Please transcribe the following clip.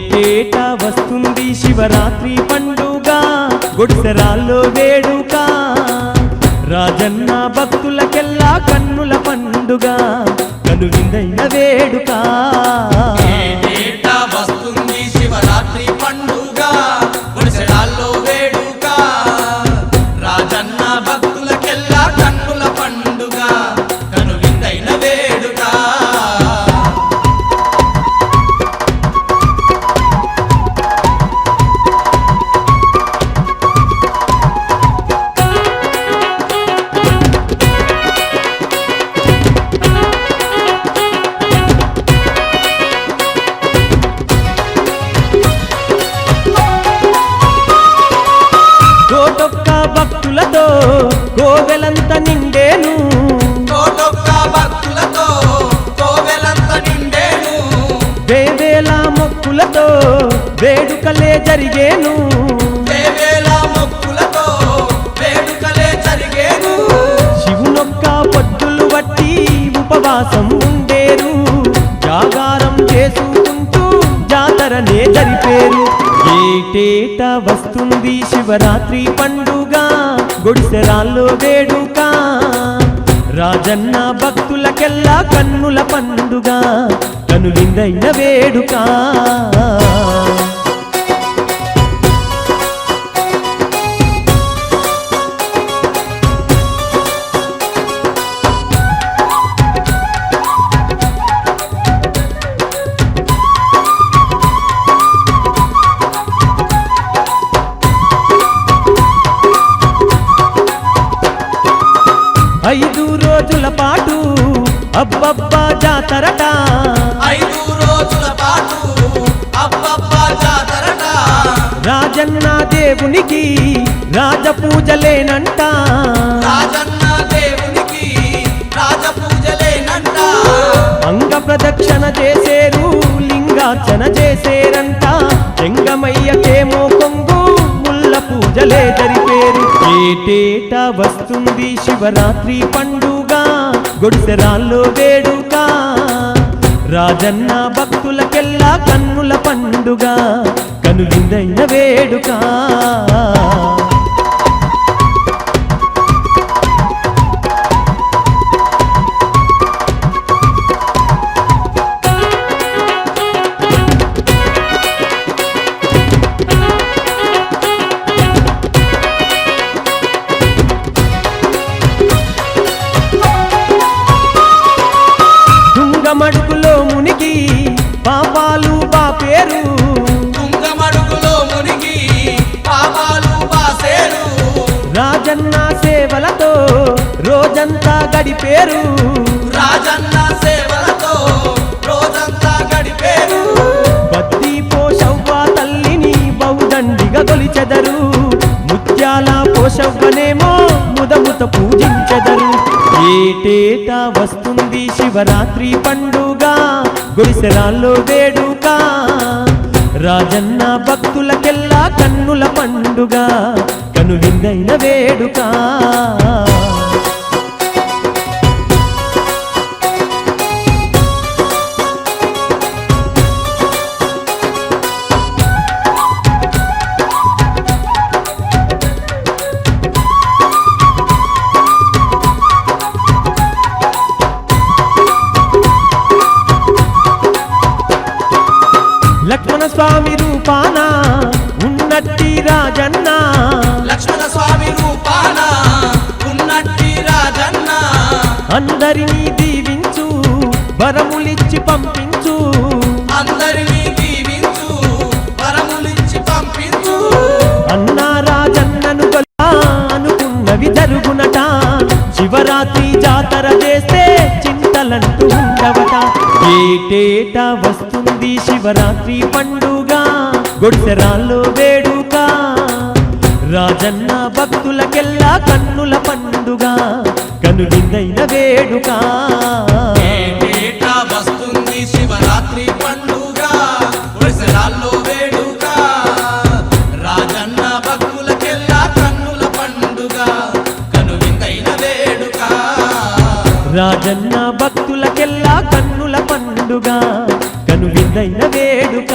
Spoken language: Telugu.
ఏటేటా వస్తుంది శివరాత్రి పండుగ. గుడిసెరాల్లో వేడుక. రాజన్న భక్తులకెల్లా కన్నుల పండుగ. కనువిందైన వేడుక. కోటొక్క భక్తులతో గోవెలంత నిండేను. కోటొక్క భక్తులతో కోవెలంత నిండేను. వేవేల మొక్కులతో వేడుకలే జరిగేను. వేవేల మొక్కులతో వేడుకలే జరిగేను. శివునొక్క పొద్దులు బట్టి ఉపవాసం ఉండేరు జాగారం చేసుకుంటూ జాతరనే జరిపేరు. ఏటేట వస్తుంది శివరాత్రి పండుగ. గుడిసెరాల్లో వేడుక. రాజన్న భక్తులకెల్లా కన్నుల పండుగ. కనులిందైన వేడుక. ఐదు రోజుల పాటు అబ్బబ్బా జాతరట. ఐదు రోజుల పాటు అబ్బబ్బా జాతరట. రాజన్న దేవునికి రాజపూజలేనంట రాజన్న దేవునికి రాజ పూజలేనంట. అంగ ప్రదక్షిణ చేసేరు లింగార్చన చేసేరంట. చెంగమయ్యకేమో కొంగు ముల్ల పూజలే జరిపేరు ఏటేటా వస్తుంది శివరాత్రి పండుగ. గుడిసెరాల్లో వేడుక. రాజన్న భక్తులకెల్లా కన్నుల పండుగ. కనువిందైన వేడుక. సేవలతో రోజంతా గడిపేరు. రాజన్న సేవలతో రోజంతా గడిపేరు. బద్ది పోషవ్వ తల్లిని బౌదండిగా కొలిచెదరు ముత్యాల పోషవ్వనేమో ముదముత పూజించెదరు. ఏటేటా వస్తుంది శివరాత్రి పండుగ గుడిసెరాల్లో వేడుక. రాజన్న భక్తులకెల్లా కన్నుల పండుగ కనువిందైన వేడుక. లక్ష్మణ స్వామి అందరినీ దీవించు వరములిచ్చి పంపించు. అందరినీ దీవించు వరములిచ్చి పంపించు. అన్నా రాజన్నను అనుకున్నవి జరుగునట. శివరాత్రి జాతర చేస్తే చింతలంటూ ఉండవట. ఏటేటా వస్తుంది శివరాత్రి పండుగ? గుడిసెరాల్లో వేడుక. రాజన్న భక్తులకెల్లా కన్నుల పండుగ. కనువిందైన వేడుక. ఏటేటా వస్తుంది శివరాత్రి పండుగ ఒడిసెరాల్లో వేడుక. రాజన్న భక్తులకెల్లా కన్నుల పండుగ కనువిందైన వేడుక. రాజన్న భక్తులకెల్లా కన్నుల పండుగ కనువిందైన వేడుక.